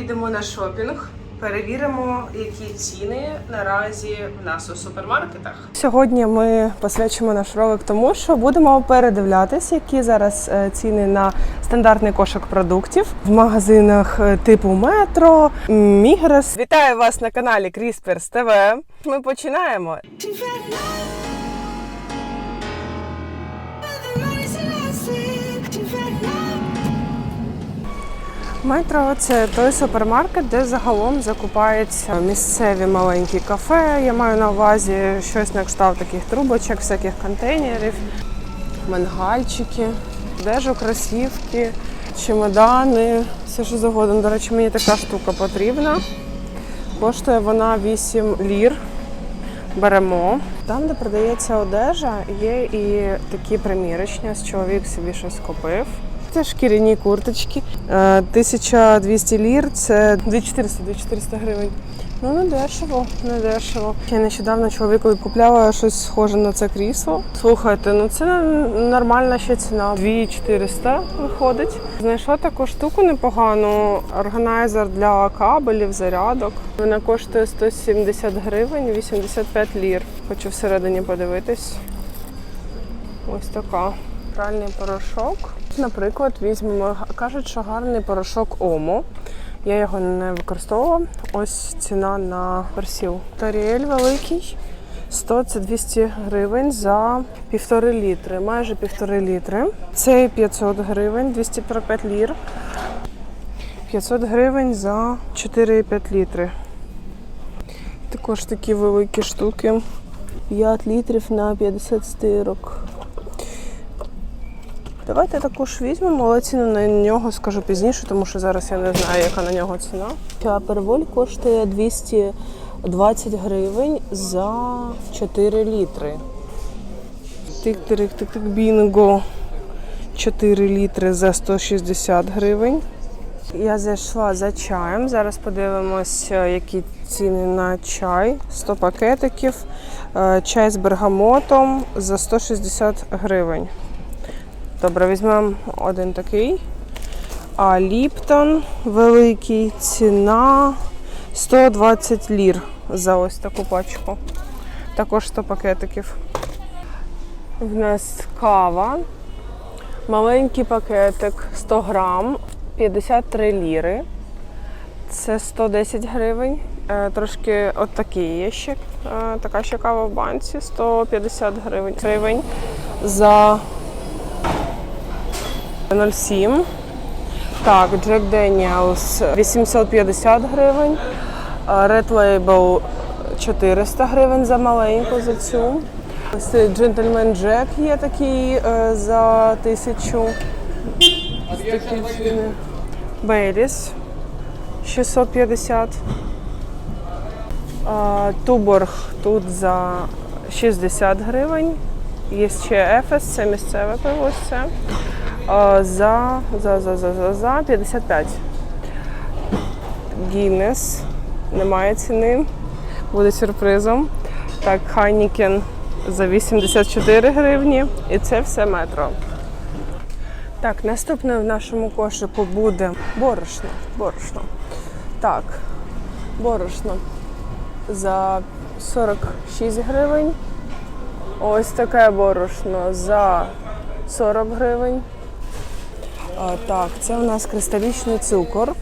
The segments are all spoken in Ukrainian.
підемо на шопінг. Перевіримо, які ціни наразі в нас у супермаркетах. Сьогодні ми посвячимо наш ролик тому, що будемо передивлятися, які зараз е, ціни на стандартний кошик продуктів в магазинах е, типу Метро, Мігрес. Вітаю вас на каналі Крісперс ТВ. Ми починаємо. Метро це той супермаркет, де загалом закупаються місцеві маленькі кафе. Я маю на увазі щось на кшталт таких трубочок, всяких контейнерів, мангальчики, одежу, кросівки, чемодани, все що завгодно. До речі, мені така штука потрібна. Коштує вона 8 лір. Беремо. Там, де продається одежа, є і такі примірочні. Ось чоловік собі щось купив. Це шкіряні курточки. Е, 1200 лір це 2400 2400 гривень. Ну, не дешево, не дешево. Я нещодавно чоловікові купляла щось схоже на це крісло. Слухайте, ну це нормальна ще ціна. 2400 виходить. Знайшла таку штуку непогану. Органайзер для кабелів, зарядок. Вона коштує 170 гривень, 85 лір. Хочу всередині подивитись. Ось така. Пральний порошок. Наприклад, візьмемо, кажуть, що гарний порошок Омо. Я його не використовувала. Ось ціна на персіл. Таріель великий. 100 це 200 гривень за півтори літри, майже півтори літри. Цей 500 гривень, 245 лір. 500 гривень за 4,5 літри. Також такі великі штуки. 5 літрів на 50 стирок. Давайте також візьмемо, але ціну на нього скажу пізніше, тому що зараз я не знаю, яка на нього ціна. А перволь коштує 220 гривень за 4 літри. Тик-тик-тик-тик бінго. 4 літри за 160 гривень. Я зайшла за чаєм. Зараз подивимось, які ціни на чай. 100 пакетиків. Е, Чай з бергамотом за 160 гривень. Добре, візьмемо один такий. А Ліптон великий, ціна 120 лір за ось таку пачку. Також 100 пакетиків. В нас кава. Маленький пакетик 100 грам, 53 ліри. Це 110 гривень. Е, Трошки от такий є ще. е, Така ще кава в банці 150 гривень. гривень за 0,7. Так, Jack Daniels 850 гривень. Red Label 400 гривень за маленьку за цю. Ось Gentleman Jack є такий е, за тисячу. Бейліс 650. А, Туборг тут за 60 гривень. Є ще Ефес, це місцеве пиво, За, за, за, за, за, за 55. Гіннес. Немає ціни. Буде сюрпризом. Так, Хайнікен за 84 гривні. І це все метро. Так, наступне в нашому кошику буде борошно. Борошно. Так, борошно за 46 гривень. Ось таке борошно за 40 гривень. Так, це у нас кристалічний цукор.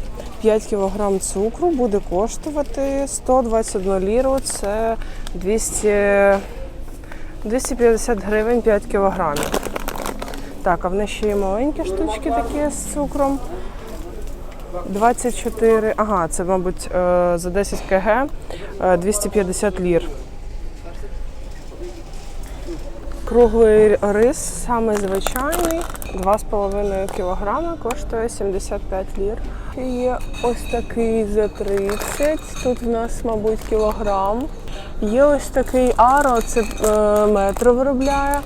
5 кг цукру буде коштувати 121 ліру. Це 200, 250 гривень 5 кг. Так, а в нас ще є маленькі штучки такі з цукром. 24, ага, це, мабуть, е, за 10 кг е, 250 лір. Круглий рис, саме звичайний, 2,5 кг, коштує 75 лір. І є ось такий за 30, тут в нас, мабуть, кілограм. Є ось такий аро, це е, метро виробляє.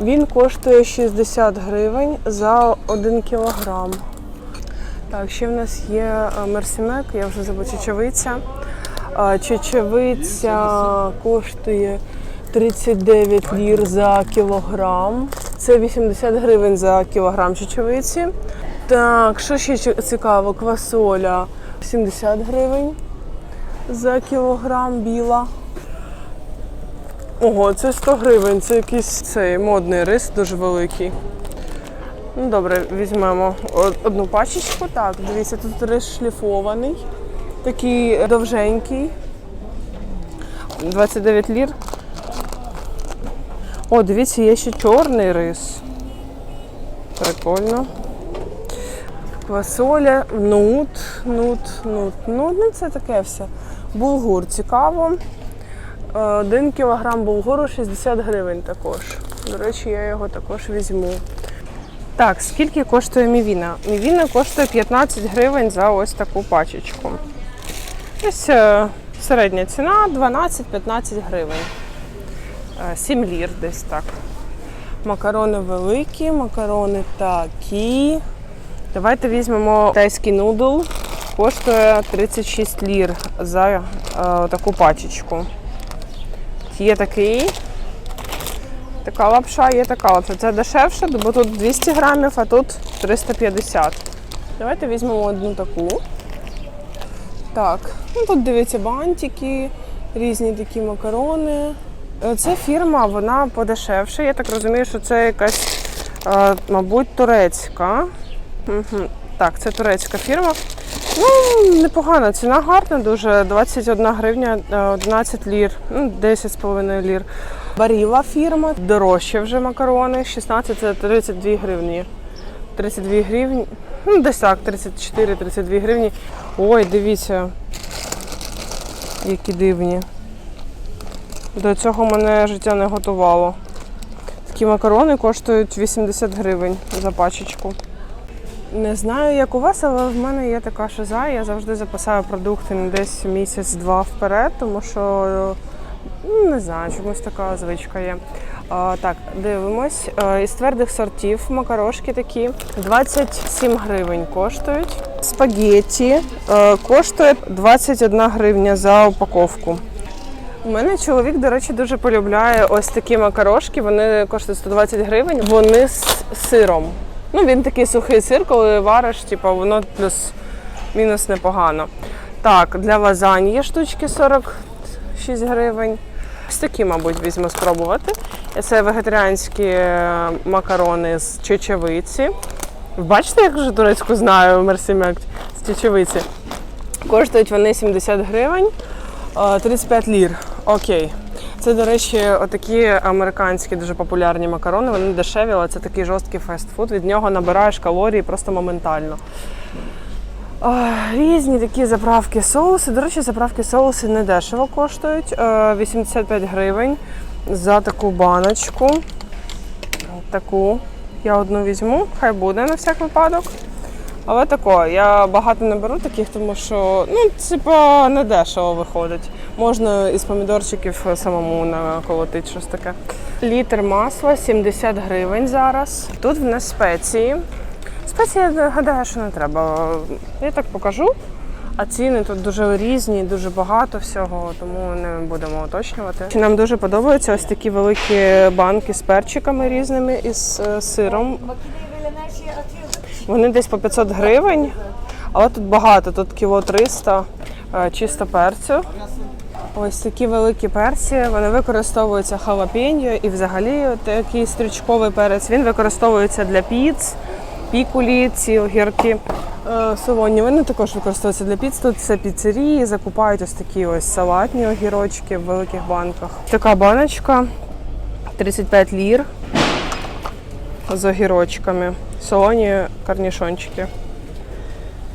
Він коштує 60 гривень за 1 кілограм. Так, ще в нас є е, мерсімек, я вже забула чечевиця. Е, Чечевиця коштує 39 лір за кілограм. Це 80 гривень за кілограм чечевиці. Так, що ще цікаво? Квасоля 70 гривень за кілограм біла. Ого, це 100 гривень, це якийсь цей модний рис дуже великий. Ну, добре, візьмемо одну пачечку. Так, дивіться, тут рис шліфований, такий довженький. 29 лір. О, дивіться, є ще чорний рис. Прикольно. Квасоля, нут, нут, нут. Ну, ну це таке все. Булгур цікаво. Е, Один кілограм булгуру 60 гривень також. До речі, я його також візьму. Так, скільки коштує мівіна? Мівіна коштує 15 гривень за ось таку пачечку. Ось е, середня ціна 12-15 гривень. Е, 7 лір десь так. Макарони великі, макарони такі. Давайте візьмемо тайський нудл. Коштує 36 лір за е, таку пачечку. Є такий. Така лапша, є така лапша. Це дешевше, бо тут 200 грамів, а тут 350. Давайте візьмемо одну таку. Так, ну тут дивіться бантики, різні такі макарони. Е, Це фірма, вона подешевше. Я так розумію, що це якась, е, мабуть, турецька. Угу. Так, це турецька фірма. Ну, непогана, ціна гарна, дуже 21 гривня, е, 11 лір, ну, 10,5 лір. Баріла фірма, дорожче вже макарони, 16 це 32 гривні. 32 гривні, ну десь так, 34-32 гривні. Ой, дивіться, які дивні. До цього мене життя не готувало. Такі макарони коштують 80 гривень за пачечку. Не знаю, як у вас, але в мене є така шиза. Я завжди запасаю продукти на десь місяць-два вперед, тому що ну, не знаю, чомусь така звичка є. А, так, дивимось. Із твердих сортів макарошки такі 27 гривень коштують. Спагетті коштує 21 гривня за упаковку. У мене чоловік, до речі, дуже полюбляє ось такі макарошки. Вони коштують 120 гривень. Вони з сиром. Ну, він такий сухий сир, коли вариш, типу, воно плюс-мінус непогано. Так, для лазань є штучки 46 гривень. Ось такі, мабуть, візьму спробувати. Це вегетаріанські е, макарони з чечевиці. Бачите, як же турецьку знаю мерсімек з чечевиці? Коштують вони 70 гривень, е, 35 лір. Окей. Це, до речі, отакі американські дуже популярні макарони. Вони дешеві, але це такий жорсткий фастфуд. Від нього набираєш калорії просто моментально. Різні такі заправки соуси. До речі, заправки соуси не дешево коштують. Е, 85 гривень за таку баночку. Таку я одну візьму, хай буде на всяк випадок. Але тако, я багато не беру таких, тому що ну, типа, не дешево виходить. Можна із помідорчиків самому наколотити щось таке. Літр масла 70 гривень зараз. Тут в нас спеції. Спеції, я гадаю, що не треба. Я так покажу. А ціни тут дуже різні, дуже багато всього, тому не будемо уточнювати. Нам дуже подобаються ось такі великі банки з перчиками різними і з е, сиром. Вони десь по 500 гривень, але тут багато, тут кіло 300 е, чисто перцю. Ось такі великі перці, вони використовуються халапеньо і взагалі такий стрічковий перець. Він використовується для піц, пікулі, ці огірки е, солоні. Вони також використовуються для піц. Тут це піцерії, закупають ось такі ось салатні огірочки в великих банках. Така баночка 35 лір з огірочками. Солоні карнішончики.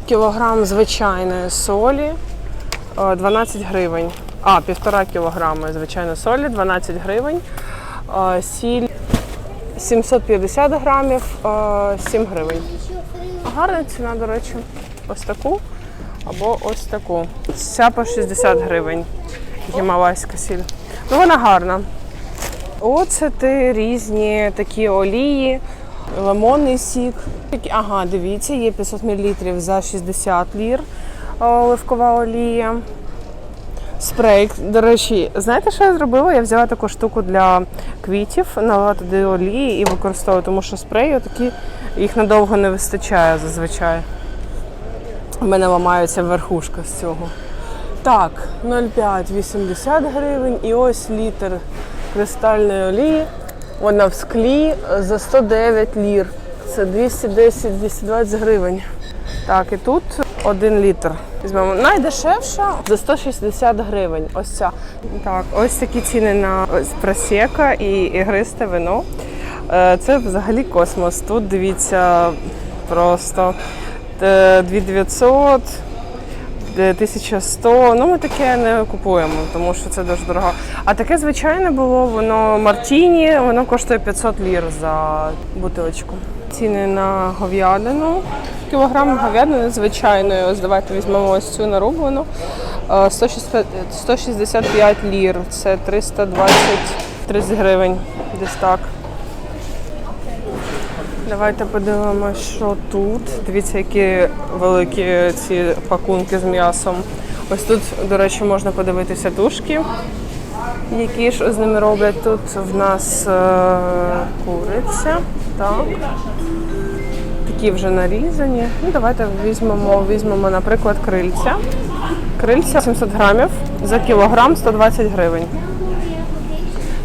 Кілограм звичайної солі е, 12 гривень. А, півтора кілограми звичайної солі, 12 гривень. Сіль 750 грамів, е, 7 гривень. Гарна ціна, до речі. Ось таку або ось таку. Ця по 60 гривень. Гімалайська сіль. Ну, вона гарна. Оцети різні такі олії, лимонний сік. Ага, дивіться, є 500 мл за 60 лір оливкова олія. Спрей. До речі, знаєте, що я зробила? Я взяла таку штуку для квітів, налила туди олії і використовую, тому що спреї такі їх надовго не вистачає зазвичай. У мене ламається верхушка з цього. Так, 0,580 гривень і ось літр кристальної олії. Вона в склі за 109 лір. Це 210-220 гривень. Так, і тут один літр. Візьмемо найдешевша за 160 гривень. Ось ця. Так, ось такі ціни на просека і ігристе вино. Е, Це взагалі космос. Тут дивіться просто е, 2900, 1100. Ну, ми таке не купуємо, тому що це дуже дорого. А таке звичайне було, воно Мартіні, воно коштує 500 лір за бутилочку. Ціни на говядину. Кілограм говядини звичайної. Ось давайте візьмемо ось цю нарублену. Е, 165 165 лір. Це 320 30 гривень. Десь так. Давайте подивимося, що тут. Дивіться, які великі ці пакунки з м'ясом. Ось тут, до речі, можна подивитися тушки, які ж з ними роблять. Тут в нас е, куриця. Так. Такі вже нарізані. Ну, давайте візьмемо, візьмемо, наприклад, крильця. Крильця 700 грамів за кілограм 120 гривень.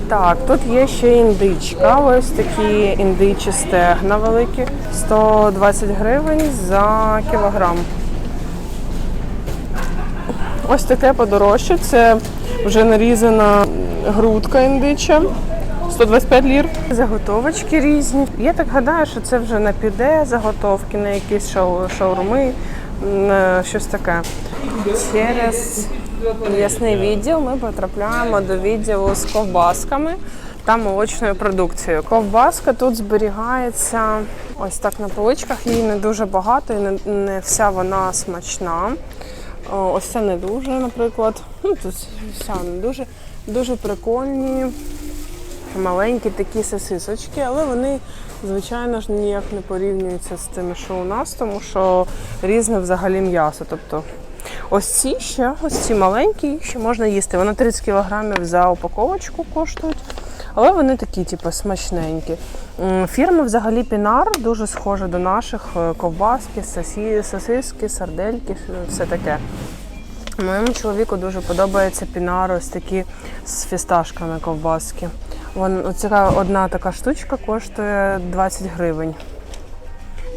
Так, тут є ще індичка. Ось такі індичі стегна великі. 120 гривень за кілограм. Ось таке подорожче. Це вже нарізана грудка індича. 125 лір. Заготовочки різні. Я так гадаю, що це вже на піде заготовки, на якісь шау- шаурми, на щось таке. Через м'ясний відділ ми потрапляємо до відділу з ковбасками та молочною продукцією. Ковбаска тут зберігається ось так на поличках. Її не дуже багато і не, не вся вона смачна. Ось це не дуже, наприклад. Ну, тут вся не дуже, дуже прикольні маленькі такі сосисочки, але вони, звичайно ж, ніяк не порівнюються з тими, що у нас, тому що різне взагалі м'ясо. Тобто ось ці ще, ось ці маленькі, їх ще можна їсти. Вони 30 кг за упаковочку коштують. Але вони такі, типу, смачненькі. Фірма взагалі Пінар дуже схожа до наших е, ковбаски, сосиски, сардельки, все таке. Моєму чоловіку дуже подобається пінар, ось такі з фісташками ковбаски. Вон, оця одна така штучка коштує 20 гривень.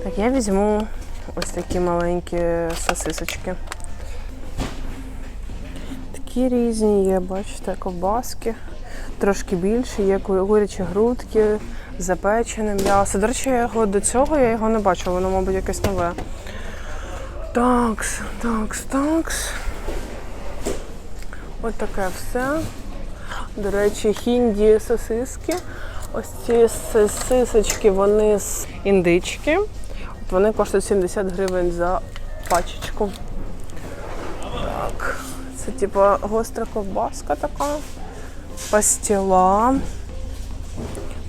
Так, я візьму ось такі маленькі сосисочки. Такі різні є, бачите, ковбаски. Трошки більше, є ку- курячі грудки, запечене м'ясо. До речі, я його до цього я його не бачила, воно, мабуть, якесь нове. Такс, такс, такс. Ось таке все. До речі, хінді сосиски. Ось ці сосисочки, вони з індички. Вони коштують 70 гривень за пачечку. Так, це типа гостра ковбаска така. Пастіла.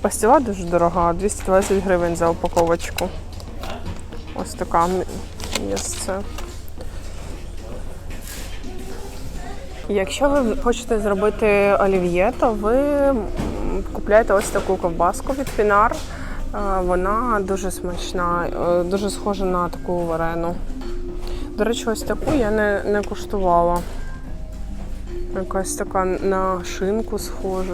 Пастіла дуже дорога, 220 гривень за упаковочку. Ось така місце. Якщо ви хочете зробити олів'є, то ви купляєте ось таку ковбаску від Пінар. Е, Вона дуже смачна, е, дуже схожа на таку варену. До речі, ось таку я не, не куштувала. Якась така на шинку схожа.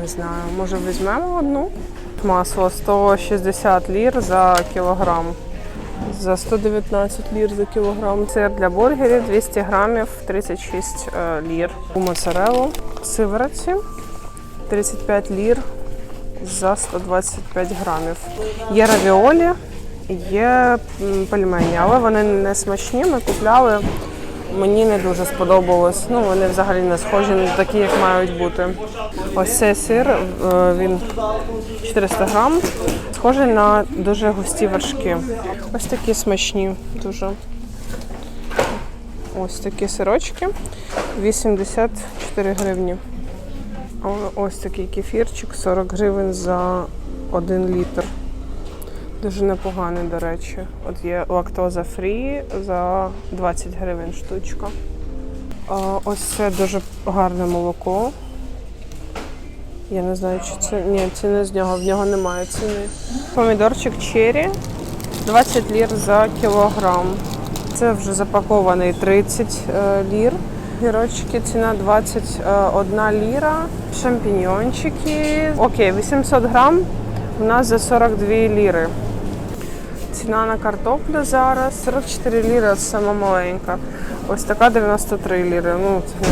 Не знаю, може візьмемо одну? Масло 160 лір за кілограм. За 119 лір за кілограм. Сир для бургерів 200 грамів 36 лір. лір. Моцарелу сиворотці 35 лір за 125 грамів. Є равіолі, є пельмені, але вони не смачні. Ми купляли. Мені не дуже сподобалось. Ну, вони взагалі не схожі на такі, як мають бути. Ось цей сир, е, він 400 грам, схожий на дуже густі вершки. Ось такі смачні дуже. Ось такі сирочки. 84 гривні. Ось такий кефірчик, 40 гривень за 1 літр. Дуже непоганий, до речі. От є лактоза фрі за 20 гривень штучка. Ось це дуже гарне молоко. Я не знаю, чи це. Ні, ціни з нього, в нього немає ціни. Помідорчик черрі 20 лір за кілограм. Це вже запакований 30 е, лір. Гірочки ціна 21 ліра. Шампіньйончики. Окей, 800 грам у нас за 42 ліри. Ціна на картоплю зараз 44 ліри, сама маленька. Ось така 93 ліри. Ну, це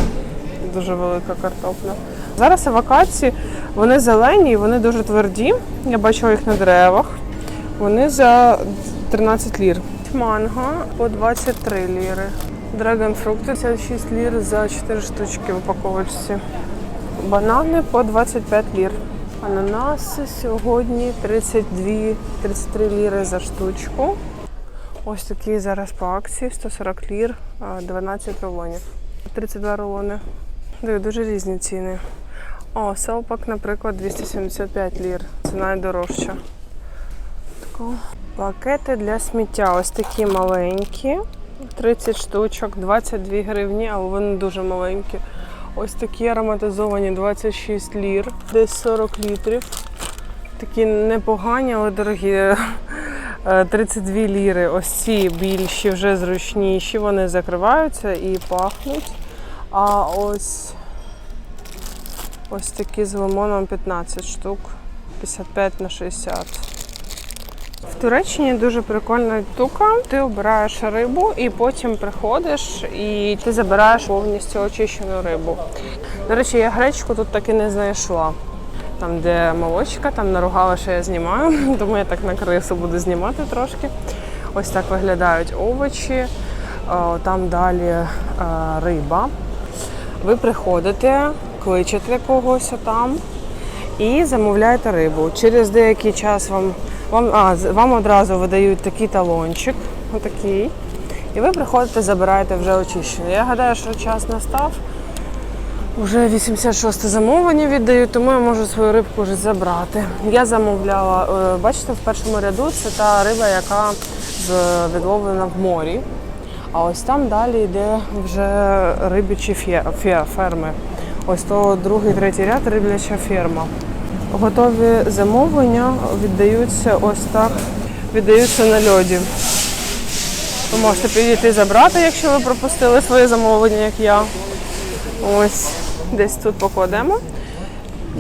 дуже велика картопля. Зараз авокадці, вони зелені, вони дуже тверді. Я бачила їх на деревах. Вони за 13 лір. Манго по 23 ліри. Драгонфрукти 56 лір за 4 штучки в упаковочці. Банани по 25 лір. Ананаси сьогодні 32, 33 ліри за штучку. Ось такі зараз по акції 140 лір, 12 рулонів. 32 рулони. Диви, дуже різні ціни. О, селпак, наприклад, 275 лір. Це найдорожча. Пакети для сміття. Ось такі маленькі. 30 штучок, 22 гривні, але вони дуже маленькі. Ось такі ароматизовані 26 лір, десь 40 літрів. Такі непогані, але дорогі. Е, 32 ліри. Ось ці більші, вже зручніші, вони закриваються і пахнуть. А ось ось такі з лимоном 15 штук, 55 на 60. Туреччині дуже прикольна штука. Ти обираєш рибу і потім приходиш і ти забираєш повністю очищену рибу. До речі, я гречку тут так і не знайшла. Там, де молочка, там наругала, що я знімаю, тому я так на крису буду знімати трошки. Ось так виглядають овочі, там далі е, риба. Ви приходите, кличете когось там і замовляєте рибу. Через деякий час вам, вам, а, вам одразу видають такий талончик, отакий. І ви приходите, забираєте вже очищене. Я гадаю, що час настав. Вже 86 замовлення віддаю, тому я можу свою рибку вже забрати. Я замовляла, е, бачите, в першому ряду це та риба, яка відловлена в морі. А ось там далі йде вже рибячі ферми. Ось то другий, третій ряд рибяча ферма. Готові замовлення віддаються ось так, віддаються на льоді. Ви можете підійти забрати, якщо ви пропустили своє замовлення, як я. Ось десь тут покладемо.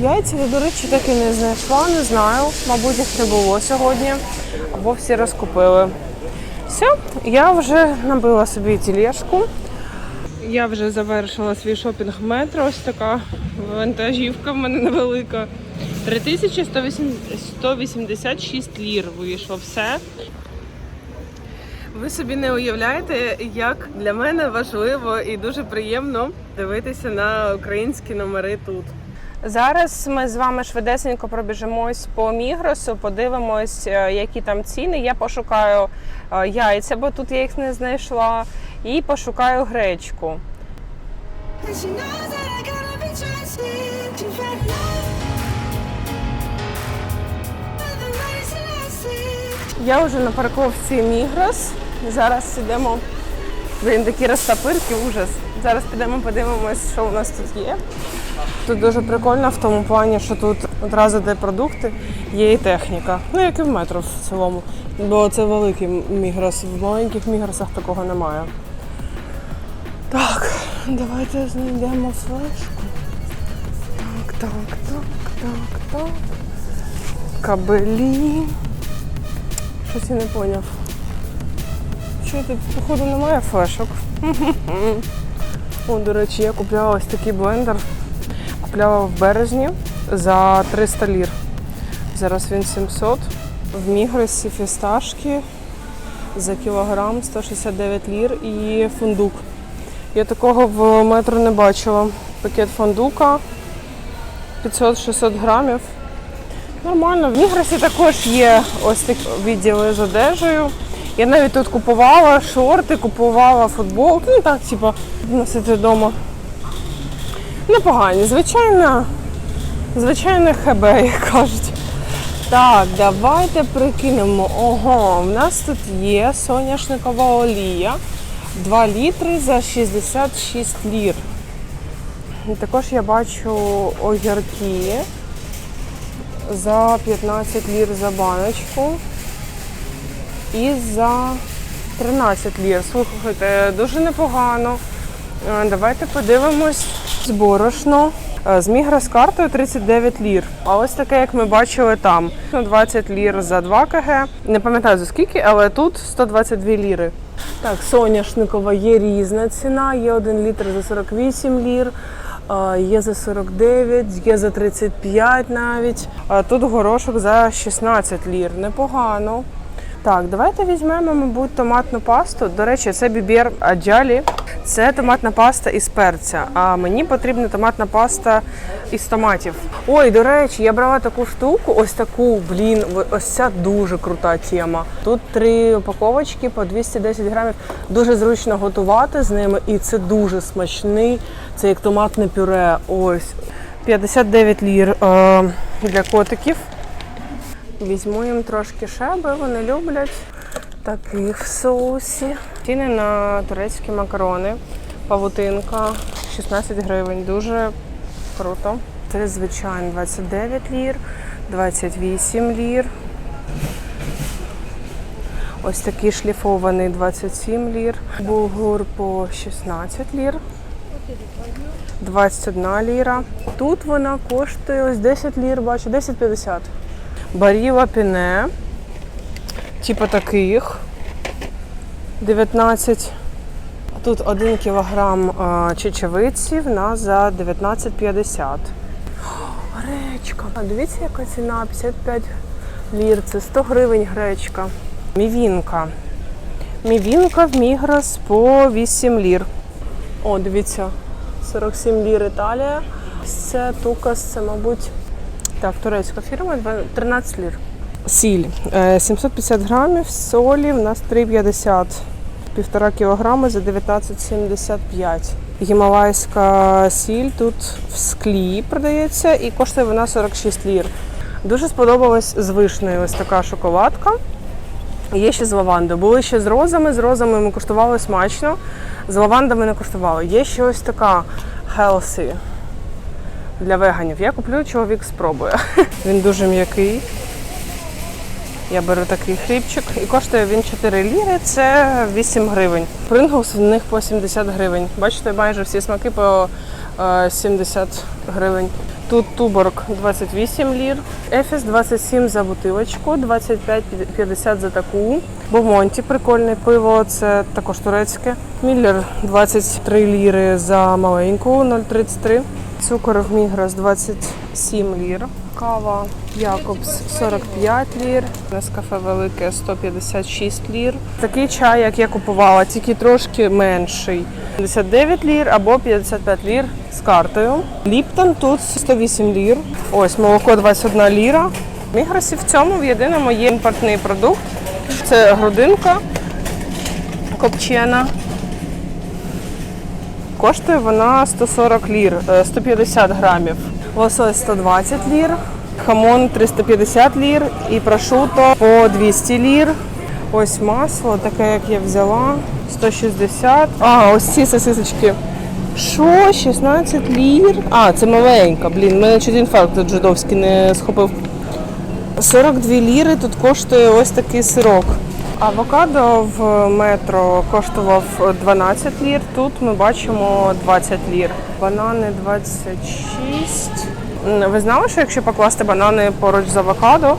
Яйця, я, до речі, так і не знайшла, не знаю. Мабуть, їх не було сьогодні, або всі розкупили. Все, я вже набила собі тілешку. Я вже завершила свій шопінг метро. Ось така вантажівка в мене невелика. 3186 лір вийшло все. Ви собі не уявляєте, як для мене важливо і дуже приємно дивитися на українські номери тут. Зараз ми з вами швидесенько пробіжимось по Мігросу, подивимось, е, які там ціни. Я пошукаю е, яйця, бо тут я їх не знайшла, і пошукаю гречку. Я вже на парковці Мігрос. Зараз йдемо. Блін, такі розтапирки, ужас. Зараз підемо подивимось, що у нас тут є. Тут дуже прикольно в тому плані, що тут одразу де продукти, є і техніка. Ну, як і в метро в цілому. Бо це великий мігрос. В маленьких мігросах такого немає. Так, давайте знайдемо флешку. Так, так, так, так, так. Кабелі. Щось я не поняв. Що тут, походу, немає флешок. О, до речі, я купляла ось такий блендер. Купляла в березні за 300 лір. Зараз він 700. В Мігросі фісташки за кілограм 169 лір і фундук. Я такого в метро не бачила. Пакет фундука 500-600 грамів. Нормально. В Мігросі також є ось такі відділи з одежею. Я навіть тут купувала шорти, купувала футболки. Ну так, типу, носити вдома. Непогані. Звичайно, звичайне ХБ, як кажуть. Так, давайте прикинемо. Ого, в нас тут є соняшникова олія. 2 літри за 66 лір. І також я бачу огірки за 15 лір за баночку. і за 13 лір. Слухайте, дуже непогано. Е, Давайте подивимось борошно. Е, З мігра з картою 39 лір. А ось таке, як ми бачили там. Ну, 20 лір за 2 кг. Не пам'ятаю за скільки, але тут 122 ліри. Так, соняшникова є різна ціна. Є 1 літр за 48 лір. Є за 49, є за 35 навіть. А тут горошок за 16 лір. Непогано. Так, давайте візьмемо, мабуть, томатну пасту. До речі, це бібер аджалі. Це томатна паста із перця. А мені потрібна томатна паста із томатів. Ой, до речі, я брала таку штуку, ось таку, блін, ось ця дуже крута тема. Тут три упаковочки по 210 грамів. Дуже зручно готувати з ними, і це дуже смачний. Це як томатне пюре. Ось 59 лір е, для котиків. Візьму їм трошки шеби, вони люблять таких в соусі. Ціни на турецькі макарони, павутинка 16 гривень. Дуже круто. Це звичайно 29 лір, 28 лір. Ось такий шліфований 27 лір. Булгур по 16 лір. 21 ліра. Тут вона коштує ось 10 лір, бачу, 10,50. Баріла піне, типу таких 19. Тут 1 кілограм чечевиці в нас за 19,50. Гречка. А дивіться, яка ціна 55 лір. Це 100 гривень гречка. Мівінка. Мівінка в Мігрос по 8 лір. О, дивіться, 47 лір Італія. Це Тукас, це, мабуть, так, турецька фірма, 13 лір. Сіль е, 750 грамів, солі в нас 3,50. Півтора кілограми за 19,75. Гімалайська сіль тут в склі продається і коштує вона 46 лір. Дуже сподобалась з вишнею ось така шоколадка. Є ще з лавандою. Були ще з розами. З розами ми куштували смачно. З лавандами не куштували. Є ще ось така healthy для веганів. Я куплю, чоловік спробує. Він дуже м'який. Я беру такий хлібчик і коштує він 4 ліри, це 8 гривень. Принглс в них по 70 гривень. Бачите, майже всі смаки по е, 70 гривень. Тут туборг 28 лір, Ефіс 27 за бутилочку, 25,50 за таку. Бомонті прикольне пиво, це також турецьке. Міллер 23 ліри за маленьку, 0,33. Цукор в Мігрос 27 лір. Кава Якобс 45 лір. Нескафе велике 156 лір. Такий чай, як я купувала, тільки трошки менший. 59 лір або 55 лір з картою. Ліптон тут 108 лір. Ось молоко 21 ліра. В Мігросі в цьому в єдиному є імпортний продукт. Це грудинка копчена. Коштує вона 140 лір, е, 150 грамів. Лосось 120 лір, хамон 350 лір і прошуто по 200 лір. Ось масло, таке, як я взяла, 160. А, ось ці сосисочки. Що? 16 лір? А, це маленька. Блін, мене чуть інфаркт тут жидовський не схопив. 42 ліри тут коштує ось такий сирок. Авокадо в метро коштував 12 лір. Тут ми бачимо 20 лір. Банани 26. Ви знали, що якщо покласти банани поруч з авокадо,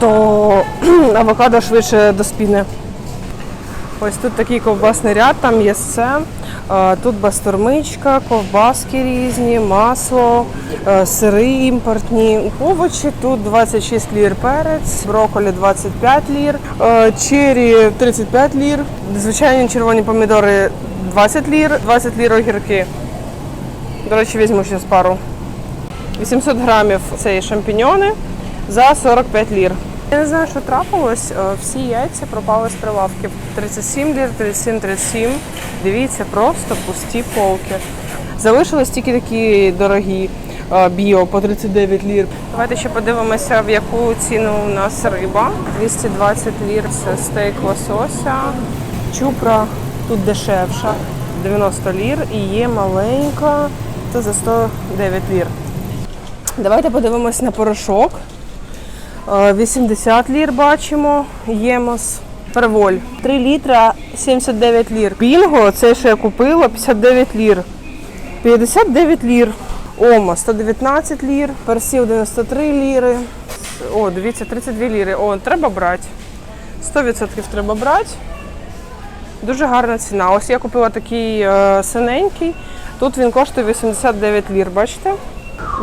то авокадо швидше доспіне. Ось тут такий ковбасний ряд, там є все. Е, Тут бастурмичка, ковбаски різні, масло, е, сири імпортні, овочі. Тут 26 лір перець, брокколі 25 лір, е, чері 35 лір, звичайні червоні помідори 20 лір, 20 лір огірки. До речі, візьму ще з пару. 800 грамів це шампіньони за 45 лір. Я не знаю, що трапилось. е, Всі яйця пропали з прилавків. 37 лір, 37, 37. Дивіться, просто пусті полки. Залишились тільки такі дорогі е, біо по 39 лір. Давайте ще подивимося, в яку ціну у нас риба. 220 лір це стейк лосося. Чупра тут дешевша. 90 лір і є маленька, це за 109 лір. Давайте подивимось на порошок. Е, 80 лір бачимо. Ємос. Перволь. 3 літра 79 лір. Бінго, це що я купила, 59 лір. 59 лір. Ома 119 лір. Персів 93 ліри. О, дивіться, 32 ліри. О, треба брати. 100% треба брати. Дуже гарна ціна. Ось я купила такий е, синенький. Тут він коштує 89 лір, бачите?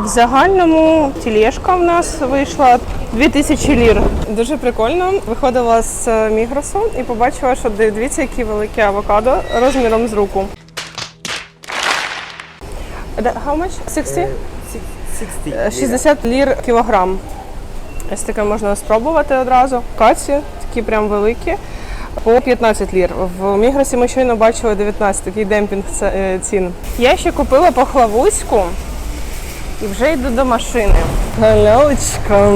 В загальному тілешка в нас вийшла 2000 лір. Дуже прикольно. Виходила з е, Мігросу і побачила, що дивіться, які великі авокадо розміром з руку. How much? 60? 60. Е, 60 лір кілограм. Ось таке можна спробувати одразу. Каці такі прям великі. По 15 лір. В Мігросі ми щойно бачили 19, такий демпінг е, цін. Я ще купила пахлавуську і вже йду до машини. Галючка.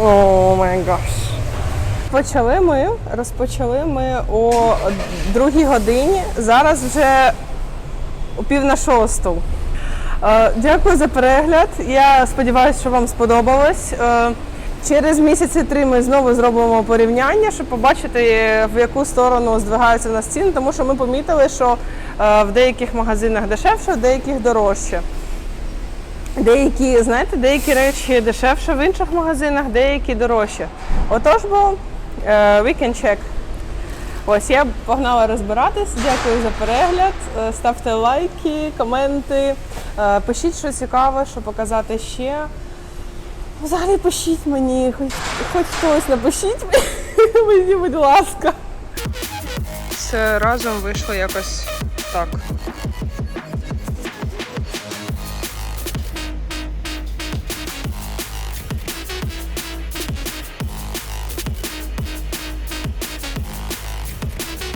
О май гаш. Почали ми, розпочали ми о другій годині. Зараз вже о пів на шосту. Е, Дякую за перегляд. Я сподіваюся, що вам сподобалось. Е, Через місяці три ми знову зробимо порівняння, щоб побачити, в яку сторону здвигаються в нас ціни, тому що ми помітили, що е, в деяких магазинах дешевше, в деяких дорожче. Деякі, знаєте, деякі речі дешевше в інших магазинах, деякі дорожче. Отож, бо е, we can check. Ось я погнала розбиратись. Дякую за перегляд. Е, Ставте лайки, коменти, е, пишіть, що цікаве, що показати ще. Взагалі пишіть мені, хоч, хоч хтось напишіть мені, будь ласка. Це разом вийшло якось так.